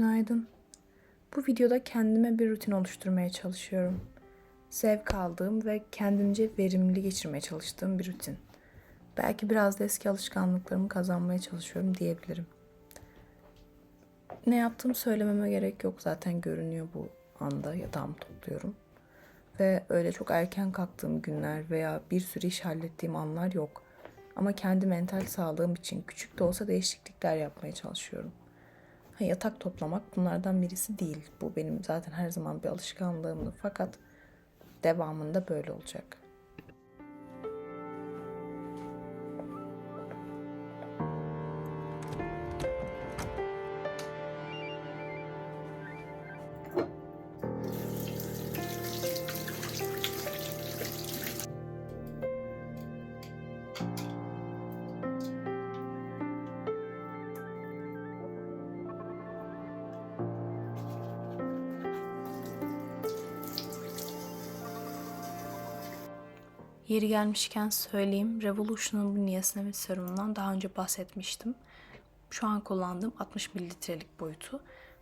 Günaydın. Bu videoda kendime bir rutin oluşturmaya çalışıyorum. Zevk aldığım ve kendimce verimli geçirmeye çalıştığım bir rutin. Belki biraz da eski alışkanlıklarımı kazanmaya çalışıyorum diyebilirim. Ne yaptığımı söylememe gerek yok zaten görünüyor bu anda yatağımı topluyorum. Ve öyle çok erken kalktığım günler veya bir sürü iş hallettiğim anlar yok. Ama kendi mental sağlığım için küçük de olsa değişiklikler yapmaya çalışıyorum. Yatak toplamak bunlardan birisi değil. Bu benim zaten her zaman bir alışkanlığımdı. Fakat devamında böyle olacak. Yeri gelmişken söyleyeyim. Revolution'un bu niasinamid serumundan daha önce bahsetmiştim. Şu an kullandığım 60 mililitrelik boyutu.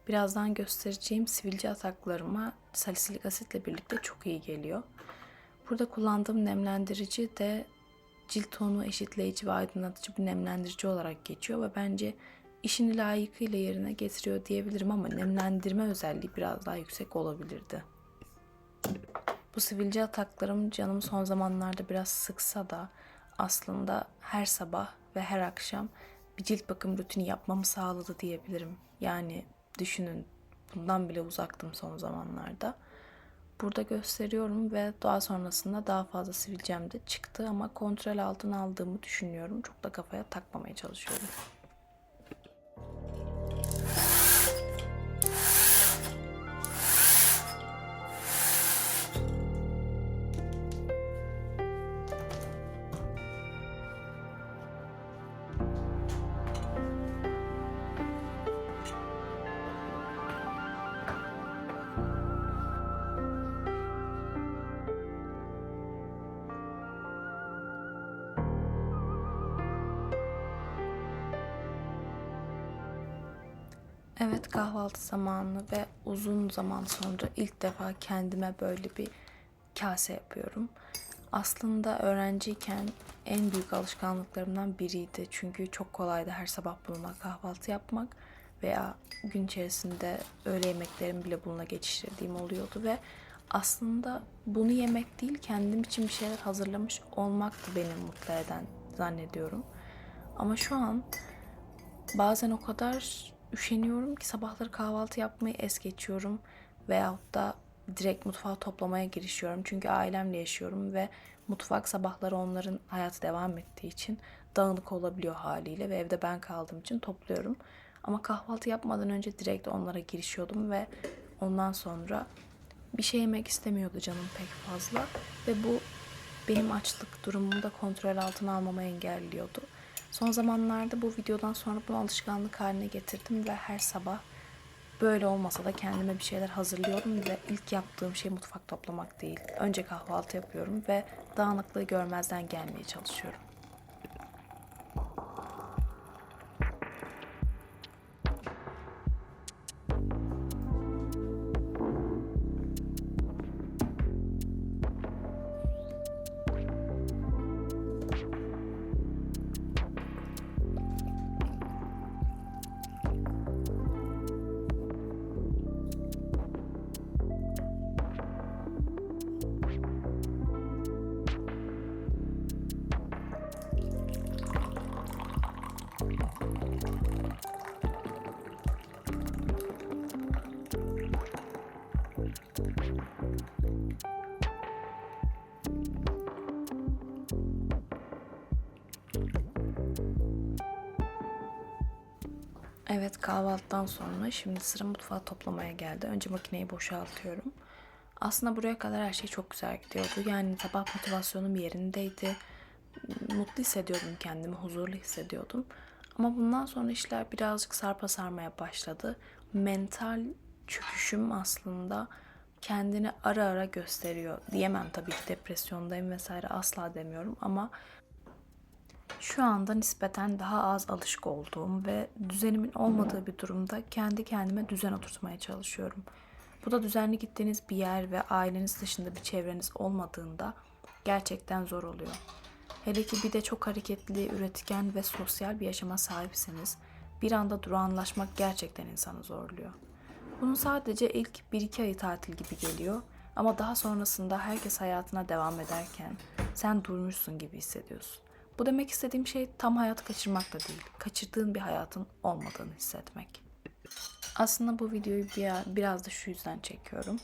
Birazdan göstereceğim sivilce ataklarıma salisilik asitle birlikte çok iyi geliyor. Burada kullandığım nemlendirici de cilt tonu eşitleyici ve aydınlatıcı bir nemlendirici olarak geçiyor ve bence işini layıkıyla yerine getiriyor diyebilirim ama nemlendirme özelliği biraz daha yüksek olabilirdi. Bu sivilce ataklarım canım son zamanlarda biraz sıksa da aslında her sabah ve her akşam bir cilt bakım rutini yapmamı sağladı diyebilirim. Yani düşünün bundan bile uzaktım son zamanlarda. Burada gösteriyorum ve daha sonrasında daha fazla sivilcem de çıktı ama kontrol altına aldığımı düşünüyorum. Çok da kafaya takmamaya çalışıyorum. Evet kahvaltı zamanı ve uzun zaman sonra ilk defa kendime böyle bir kase yapıyorum. Aslında öğrenciyken en büyük alışkanlıklarımdan biriydi. Çünkü çok kolaydı her sabah bununla kahvaltı yapmak veya gün içerisinde öğle yemeklerimi bile bununla geçiştirdiğim oluyordu ve aslında bunu yemek değil kendim için bir şeyler hazırlamış olmaktı beni mutlu eden zannediyorum. Ama şu an bazen o kadar üşeniyorum ki sabahları kahvaltı yapmayı es geçiyorum veyahut da direkt mutfağı toplamaya girişiyorum. Çünkü ailemle yaşıyorum ve mutfak sabahları onların hayatı devam ettiği için dağınık olabiliyor haliyle ve evde ben kaldığım için topluyorum. Ama kahvaltı yapmadan önce direkt onlara girişiyordum ve ondan sonra bir şey yemek istemiyordu canım pek fazla ve bu benim açlık durumumu da kontrol altına almamı engelliyordu. Son zamanlarda bu videodan sonra bunu alışkanlık haline getirdim ve her sabah böyle olmasa da kendime bir şeyler hazırlıyorum ve ilk yaptığım şey mutfak toplamak değil. Önce kahvaltı yapıyorum ve dağınıklığı görmezden gelmeye çalışıyorum. Evet kahvaltıdan sonra şimdi sıra mutfağı toplamaya geldi. Önce makineyi boşaltıyorum. Aslında buraya kadar her şey çok güzel gidiyordu. Yani sabah motivasyonum yerindeydi. Mutlu hissediyordum kendimi, huzurlu hissediyordum. Ama bundan sonra işler birazcık sarpa sarmaya başladı. Mental çöküşüm aslında kendini ara ara gösteriyor. Diyemem tabii ki depresyondayım vesaire asla demiyorum ama Şu anda nispeten daha az alışık olduğum ve düzenimin olmadığı bir durumda kendi kendime düzen oturtmaya çalışıyorum. Bu da düzenli gittiğiniz bir yer ve aileniz dışında bir çevreniz olmadığında gerçekten zor oluyor. Hele ki bir de çok hareketli, üretken ve sosyal bir yaşama sahipseniz bir anda durağanlaşmak gerçekten insanı zorluyor. Bunun sadece ilk 1-2 ayı tatil gibi geliyor ama daha sonrasında herkes hayatına devam ederken sen durmuşsun gibi hissediyorsun. Bu demek istediğim şey tam hayat kaçırmak da değil, kaçırdığın bir hayatın olmadığını hissetmek. Aslında bu videoyu bir- biraz da şu yüzden çekiyorum.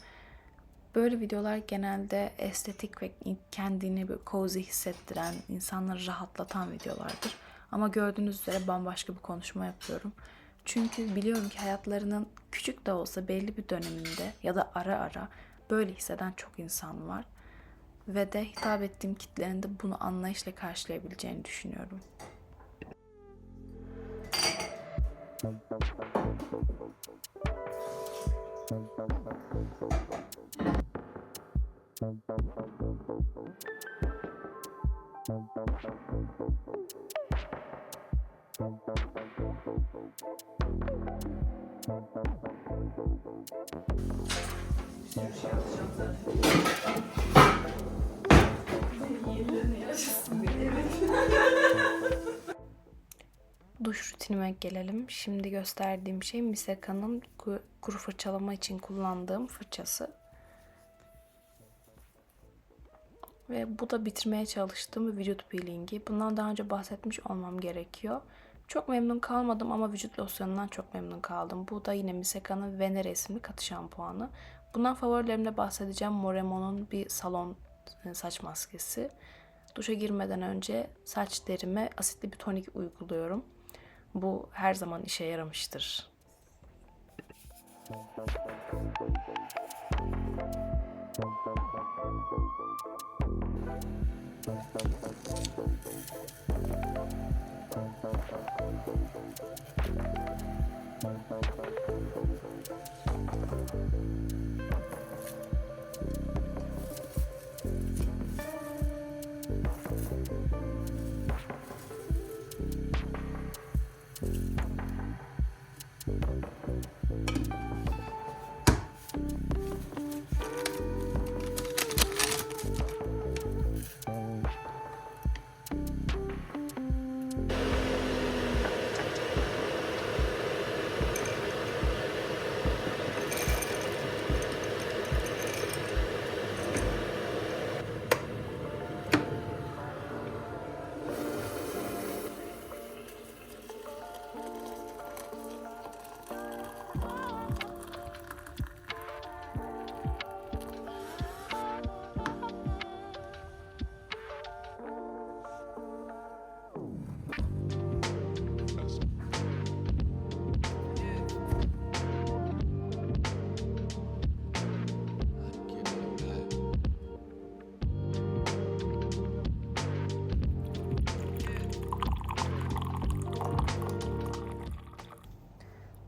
Böyle videolar genelde estetik ve kendini bir cozy hissettiren, insanları rahatlatan videolardır. Ama gördüğünüz üzere bambaşka bir konuşma yapıyorum. Çünkü biliyorum ki hayatlarının küçük de olsa belli bir döneminde ya da ara ara böyle hisseden çok insan var. Ve de hitap ettiğim kitlenin de bunu anlayışla karşılayabileceğini düşünüyorum. Duş rutinime gelelim. Şimdi gösterdiğim şey Miseka'nın ku- kuru fırçalama için kullandığım fırçası. Ve bu da bitirmeye çalıştığım vücut peelingi. Bundan daha önce bahsetmiş olmam gerekiyor. Çok memnun kalmadım ama vücut losyonundan çok memnun kaldım. Bu da yine Miseka'nın Venere isimli katı şampuanı. Bundan favorilerimde bahsedeceğim. Moremo'nun bir salon e, saç maskesi. Duşa girmeden önce saç derime asitli bir tonik uyguluyorum. Bu her zaman işe yaramıştır.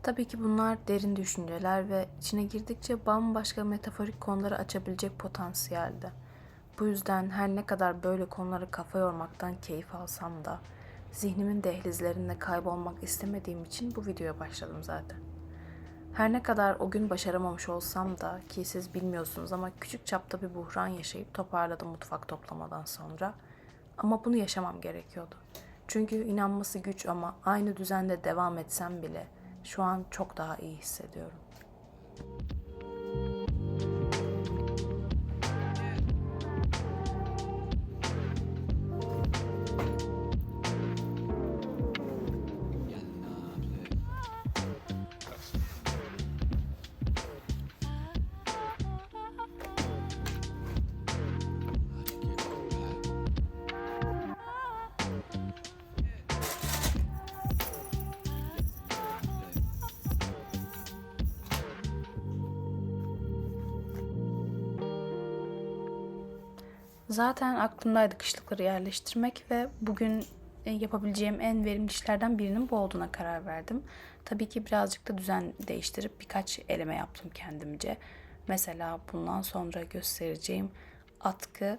Tabii ki bunlar derin düşünceler ve içine girdikçe bambaşka metaforik konuları açabilecek potansiyelde. Bu yüzden her ne kadar böyle konuları kafa yormaktan keyif alsam da zihnimin dehlizlerinde kaybolmak istemediğim için bu videoya başladım zaten. Her ne kadar o gün başaramamış olsam da ki siz bilmiyorsunuz ama küçük çapta bir buhran yaşayıp toparladım mutfak toplamadan sonra. Ama bunu yaşamam gerekiyordu. Çünkü inanması güç ama aynı düzende devam etsem bile şu an çok daha iyi hissediyorum. Zaten aklımdaydı kışlıkları yerleştirmek ve bugün e, yapabileceğim en verimli işlerden birinin bu olduğuna karar verdim. Tabii ki birazcık da düzen değiştirip birkaç eleme yaptım kendimce. Mesela bundan sonra göstereceğim atkı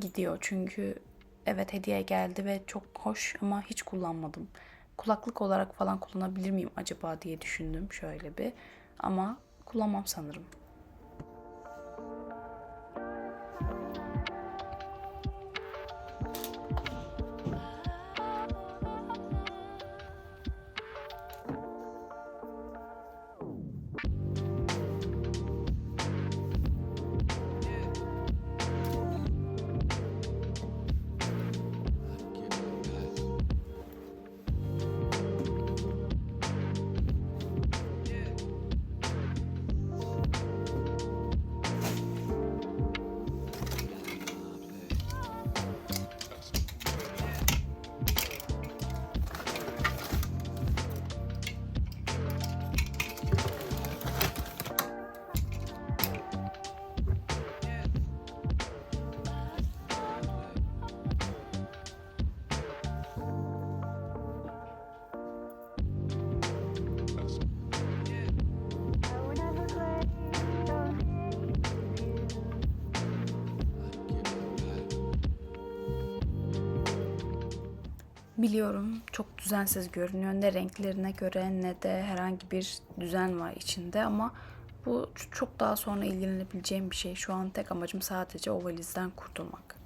gidiyor çünkü evet hediye geldi ve çok hoş ama hiç kullanmadım. Kulaklık olarak falan kullanabilir miyim acaba diye düşündüm şöyle bir. Ama kullanmam sanırım. Biliyorum çok düzensiz görünüyor. Ne renklerine göre ne de herhangi bir düzen var içinde ama bu çok daha sonra ilgilenebileceğim bir şey. Şu an tek amacım sadece o valizden kurtulmak.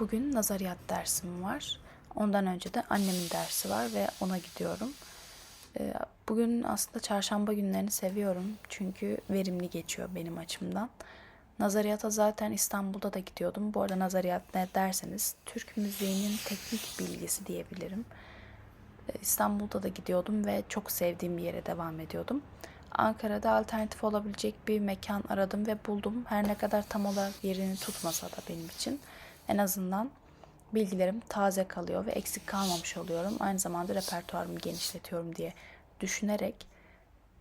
Bugün nazariyat dersim var. Ondan önce de annemin dersi var ve ona gidiyorum. Ee, Bugün aslında çarşamba günlerini seviyorum. Çünkü verimli geçiyor benim açımdan. Nazariyata zaten İstanbul'da da gidiyordum. Bu arada nazariyat ne derseniz Türk müziğinin teknik bilgisi diyebilirim. Ee, İstanbul'da da gidiyordum ve çok sevdiğim bir yere devam ediyordum. Ankara'da alternatif olabilecek bir mekan aradım ve buldum. Her ne kadar tam olarak yerini tutmasa da benim için en azından bilgilerim taze kalıyor ve eksik kalmamış oluyorum. Aynı zamanda repertuarımı genişletiyorum diye düşünerek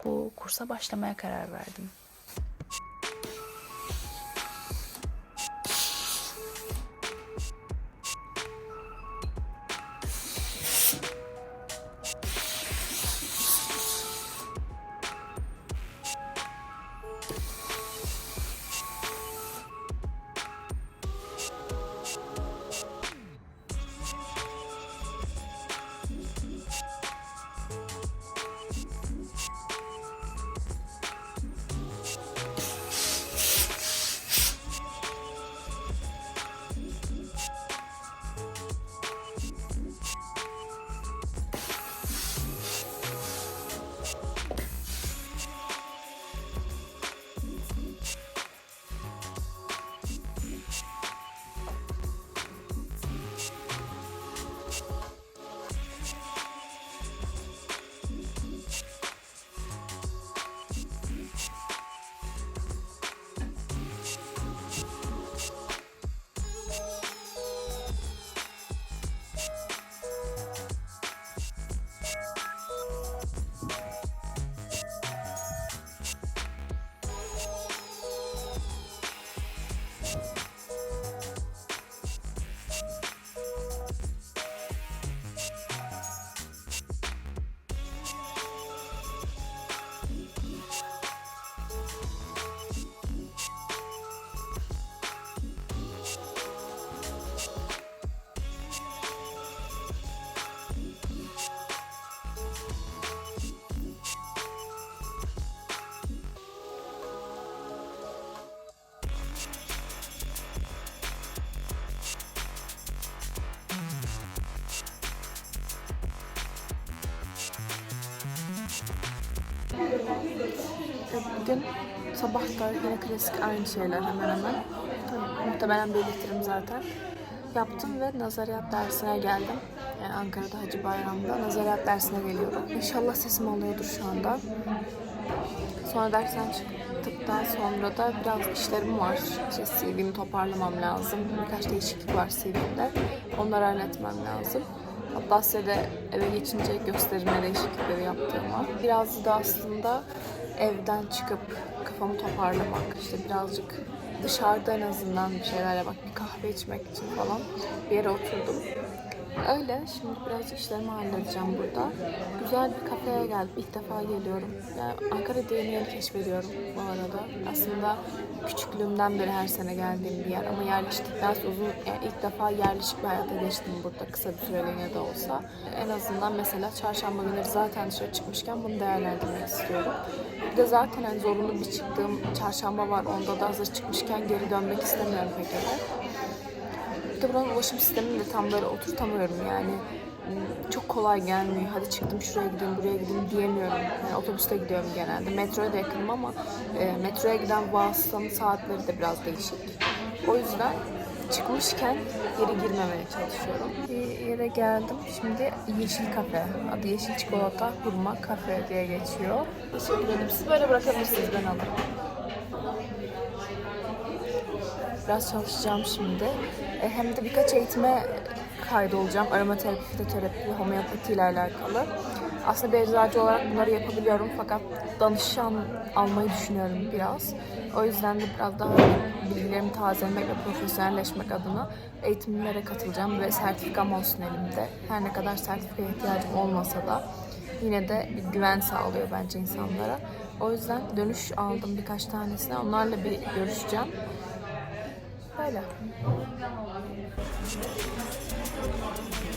bu kursa başlamaya karar verdim. Bugün Sabah da yine klasik aynı şeyler hemen hemen. Tabii, muhtemelen belirtirim zaten. Yaptım ve nazariyat dersine geldim. Yani Ankara'da Hacı Bayram'da nazariyat dersine geliyorum. İnşallah sesim alıyordur şu anda. Sonra dersten çıktıktan sonra da biraz işlerim var. İşte CV'mi toparlamam lazım. Birkaç değişiklik var CV'mde. Onları halletmem lazım. De eve geçince gösterme değişiklikleri yaptığım var. Biraz da aslında evden çıkıp kafamı toparlamak, işte birazcık dışarıda en azından bir şeyler yapmak, bir kahve içmek için falan bir yere oturdum. Öyle. Şimdi biraz işlerimi halledeceğim burada. Güzel bir kafeye geldim. İlk defa geliyorum. Yani Ankara'da yeni yeni keşfediyorum bu arada. Aslında küçüklüğümden beri her sene geldiğim bir yer ama yerleştikten sonra uzun, yani ilk defa yerleşik bir hayata geçtim burada kısa bir süreliğine de olsa. En azından mesela çarşamba günleri zaten dışarı çıkmışken bunu değerlendirmek istiyorum. Bir de zaten hani zorunlu bir çıktığım çarşamba var. Onda da hazır çıkmışken geri dönmek istemiyorum pek eve. Bir de buranın ulaşım sistemini de tam böyle oturtamıyorum yani. Çok kolay gelmiyor. Hadi çıktım şuraya gideyim, buraya gideyim diyemiyorum. Yani otobüste gidiyorum genelde. Metroya da yakınım ama e, metroya giden vasıtanın saatleri de biraz değişik. O yüzden çıkmışken geri girmemeye çalışıyorum. Bir yere geldim. Şimdi Yeşil Kafe. Adı Yeşil Çikolata Hurma Kafe diye geçiyor. Teşekkür ederim. Siz böyle bırakabilirsiniz. Ben alırım. Biraz çalışacağım şimdi. E, hem de birkaç eğitime kaydolacağım. Aromaterapi, fitoterapi, homeopati ile alakalı. Aslında bir eczacı olarak bunları yapabiliyorum fakat danışan almayı düşünüyorum biraz. O yüzden de biraz daha bilgilerimi tazelemek ve profesyonelleşmek adına eğitimlere katılacağım ve sertifikam olsun elimde. Her ne kadar sertifikaya ihtiyacım olmasa da yine de bir güven sağlıyor bence insanlara. O yüzden dönüş aldım birkaç tanesine. Onlarla bir görüşeceğim. Böyle. Yeah.